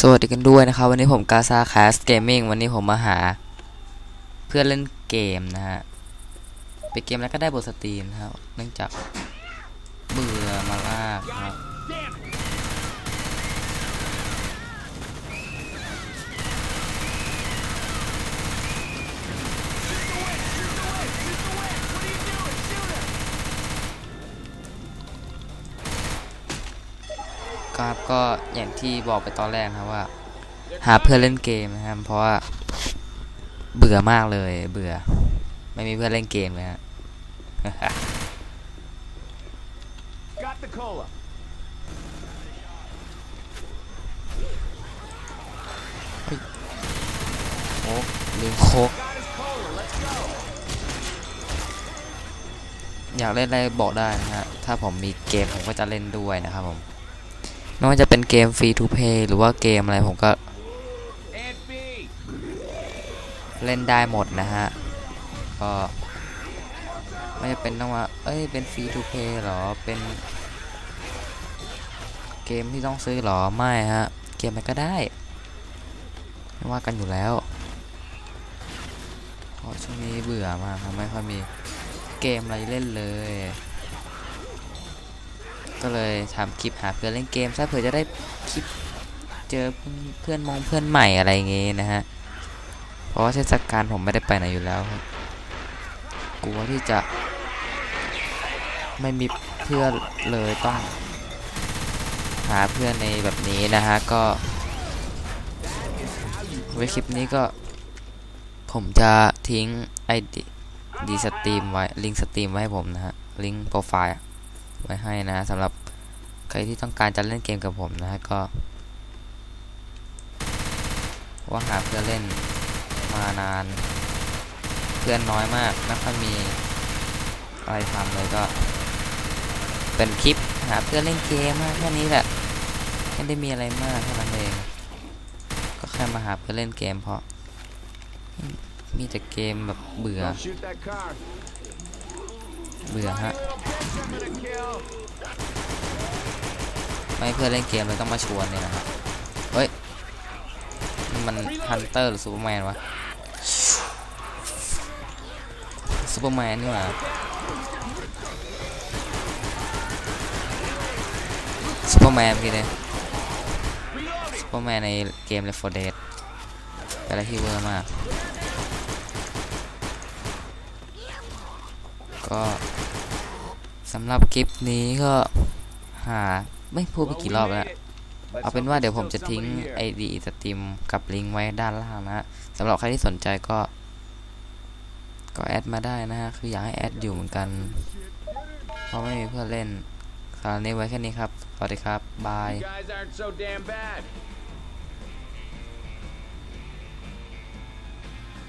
สวัสดีกันด้วยนะครับ วันนี้ผมกาซาคาสเกมมิ่งวันนี้ผมมาหา เพื่อนเล่นเกมนะฮะไปเกมแล้วก็ได้บทสตรีมนะครับ เนื่องจากเบื่อ ครับก็อย่างที่บอกไปตอนแรกนะครับว่า หาเพื่อนเล่นเกมนะครับเพราะว่าเบื่อมากเลยเบื่อ ไม่มีเพื่อนเล่นเกมเลยฮะ Got the cola. โอ้ลืมโคก Got his cola. Let's go. อยากเล่นอะไรบอกได้นะฮะ ถ้าผมมีเกมผมก็จะเล่นด้วยนะครับผม ไม่ว่าจะเป็นเกมฟรีทูเพย์หรือว่าเกมอะไรผมก็ เล่นได้หมดนะฮะ ก็ไม่จะเป็นต้องว่า เอ้ย เป็นฟรีทูเพย์หรอ เป็น เกมที่ต้องซื้อหรอ ไม่ฮะ เกมอะไรก็ได้ ไม่ว่ากันอยู่แล้วเพราะช่วงนี้เบื่อมากครับไม่ค่อยมีเกมอะไรเล่นเลย ก็เลยทำคลิปหาเพื่อนเล่นเกมซะเผื่อจะได้คลิปเจอเพื่อนมองเพื่อนใหม่อะไรอย่างงี้นะฮะ เพราะว่าเทศกาลผมไม่ได้ไปไหนอยู่แล้วครับ กลัวที่จะไม่มีเพื่อนเลยต้องหาเพื่อนในแบบนี้นะฮะก็ไว้คลิปนี้ก็ ผมจะทิ้งไอดีดีสตรีมไว้ ลิงก์สตรีมไว้ให้ผมนะฮะ ลิงก์โปรไฟล์ ไว้ให้นะสำหรับใครที่ต้องการจะเล่นเกมกับผมนะฮะก็ว่าหาเพื่อเล่นมานาน เพื่อนน้อยมากไม่ค่อยมีอะไรทำเลยก็ เป็นคลิปหาเพื่อนเล่นเกมอะแค่นี้แหละไม่ได้มีอะไรมากเท่านั้นเองก็แค่มาหาเพื่อนเล่นเกมเพราะมีแต่เกมแบบเบื่อ เบื่อฮะไม่เพื่อเล่นเกมเลยต้องมาชวนเนี่ยนะครับเฮ้ย มันฮันเตอร์หรือซูเปอร์แมนวะซูเปอร์แมนนี่หว่าซูเปอร์แมนพี่เนี่ยซูเปอร์แมนในเกม Left 4 Dead เป็นอะไรที่เวอร์มาก ก็สำหรับคลิปนี้ก็หาไม่พูดไป Well, กี่ we รอบแล้ว made it. Let's เอาเป็น hope ว่า there's เดี๋ยวผม still จะทิ้ง somebody here. ไอดีสตรีมกับลิงก์ไว้ด้านล่างนะฮะสำหรับใครที่สนใจก็ ก็แอดมาได้นะฮะ คืออยากให้แอดอยู่เหมือนกัน เพราะไม่มีเพื่อนเล่นคราวนี้ไว้แค่นี้ครับ สวัสดีครับ บาย